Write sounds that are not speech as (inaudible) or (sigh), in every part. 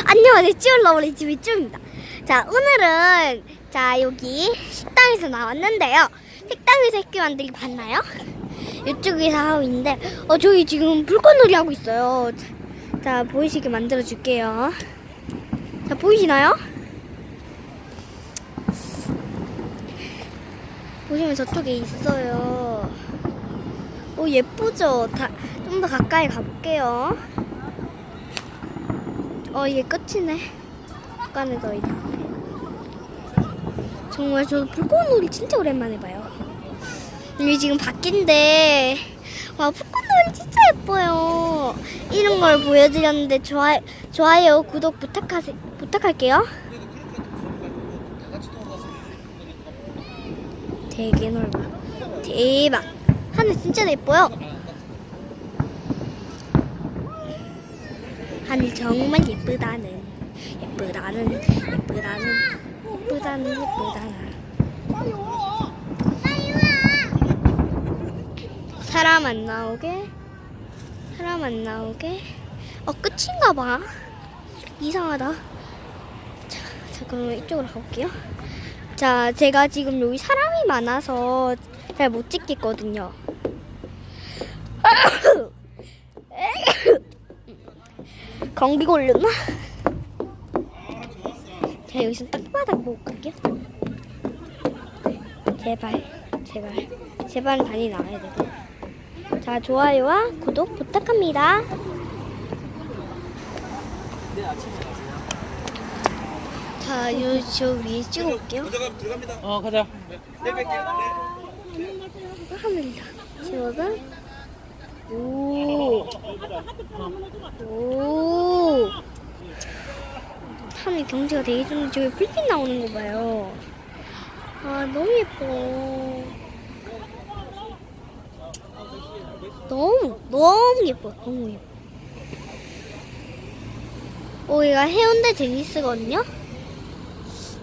안녕하세요. 찌올라오리 집이 쭈입니다. 자, 오늘은 자 여기 식당에서 나왔는데요. 식당에서 학교 만들기 봤나요? 이쪽에서 하고 있는데 어 저기 지금 불꽃놀이 하고 있어요. 자, 자, 보이시게 만들어 줄게요. 자 보이시나요? 보시면 저쪽에 있어요. 오 예쁘죠? 좀더 가까이 가볼게요. 어 이게 끝이네. 약간의 더 이다. 정말 저도 불꽃놀이 진짜 오랜만에 봐요. 여기 지금 밖인데 와 불꽃놀이 진짜 예뻐요. 이런 걸 보여드렸는데 좋아 좋아요 구독 부탁하세 부탁할게요. 되게 넓어. 대박. 하늘 진짜 예뻐요. 하늘 정말 예쁘다는. 예쁘다는 예쁘다는 예쁘다는 예쁘다는 사람 안 나오게? 사람 안 나오게? 어 끝인가 봐. 이상하다. 자, 자 그럼 이쪽으로 가볼게요. 자 제가 지금 여기 사람이 많아서 잘 못 찍겠거든요 감기 걸렸나? 자 여기서 땅바닥 보고 갈게요 제발 제발 제발 많이 나와야 되고 자 좋아요와 구독 부탁합니다 자, 요, 저 위에 찍어볼게요. 어 가자. 하늘이다. 지금 오, 오. 하늘 경치가 되게 좋은데 저기 불빛 나오는 거 봐요. 아 너무 예뻐. 너무 너무 예뻐. 너무 예뻐. 오, 얘가 해운대 제니스거든요.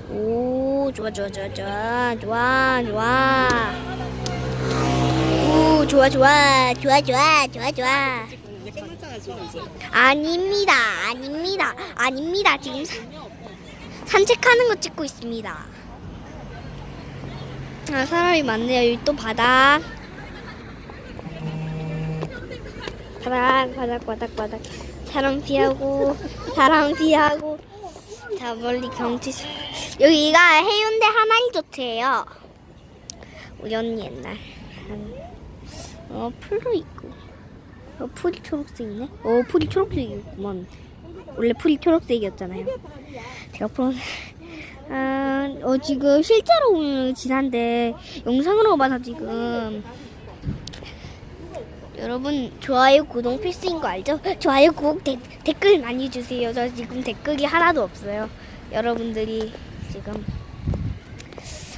오, 좋아, 좋아, 좋아, 좋아, 좋아, 좋아. 오, 좋아, 좋아, 좋아, 좋아, 좋아, 좋아. 아닙니다, 아닙니다, 아닙니다. 지금 사- 산책하는 거 찍고 있습니다. 아, 사람이 많네요. 여기 또 바닥. 바닥, 바닥, 바닥, 바닥. 사람 피하고, 사람 피하고. 자, 멀리 경치. 여기가 해운대 하나리조트예요. 언니 옛날. 한, 어, 풀도 있고. 어, 풀이 초록색이네? 어, 풀이 초록색이구만. 원래 풀이 초록색이었잖아요. 제가 풀 (laughs) 아, 어, 지금 실제로 진한데, 영상으로 봐서 지금. 여러분, 좋아요, 구독 필수인 거 알죠? (gasps) 좋아요, 구독, 데, 댓글 많이 주세요. 저 지금 댓글이 하나도 없어요. 여러분들이 지금.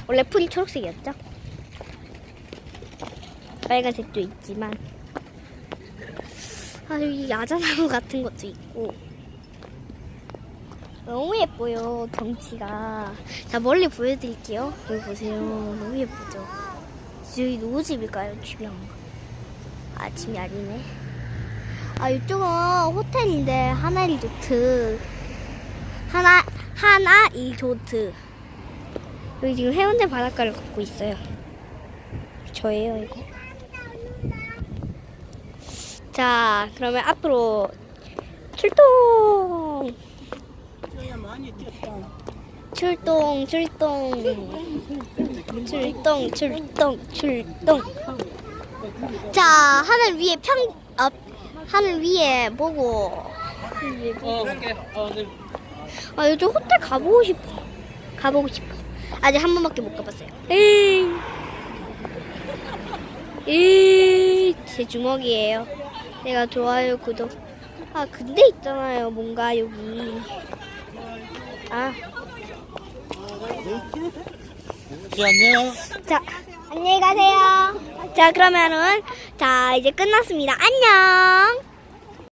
원래 풀이 초록색이었죠? 빨간색도 있지만. 아, 여기 야자나무 같은 것도 있고. 너무 예뻐요, 경치가. 자, 멀리 보여드릴게요. 여기 보세요. 너무 예쁘죠? 여기 누구 집일까요? 안 봐. 아, 아니네. 아, 이쪽은 호텔인데, 하나 리조트. 하나, 하나 리조트. 여기 지금 해운대 바닷가를 걷고 있어요. 저예요, 이거. 자, 그러면 앞으로 출동! 출동, 출동. 출동, 출동, 출동. 자, 하늘 위에 평, 어, 하늘 위에 보고. 아, 요즘 호텔 가보고 싶어. 가보고 싶어. 아직 한 번밖에 못 가봤어요. 에이. 에이, 제 주먹이에요. 내가 좋아요, 구독. 아, 근데 있잖아요. 뭔가 여기. 아, 지 안녕. 자, 안녕히 가세요. 자, 그러면은, 자, 이제 끝났습니다. 안녕!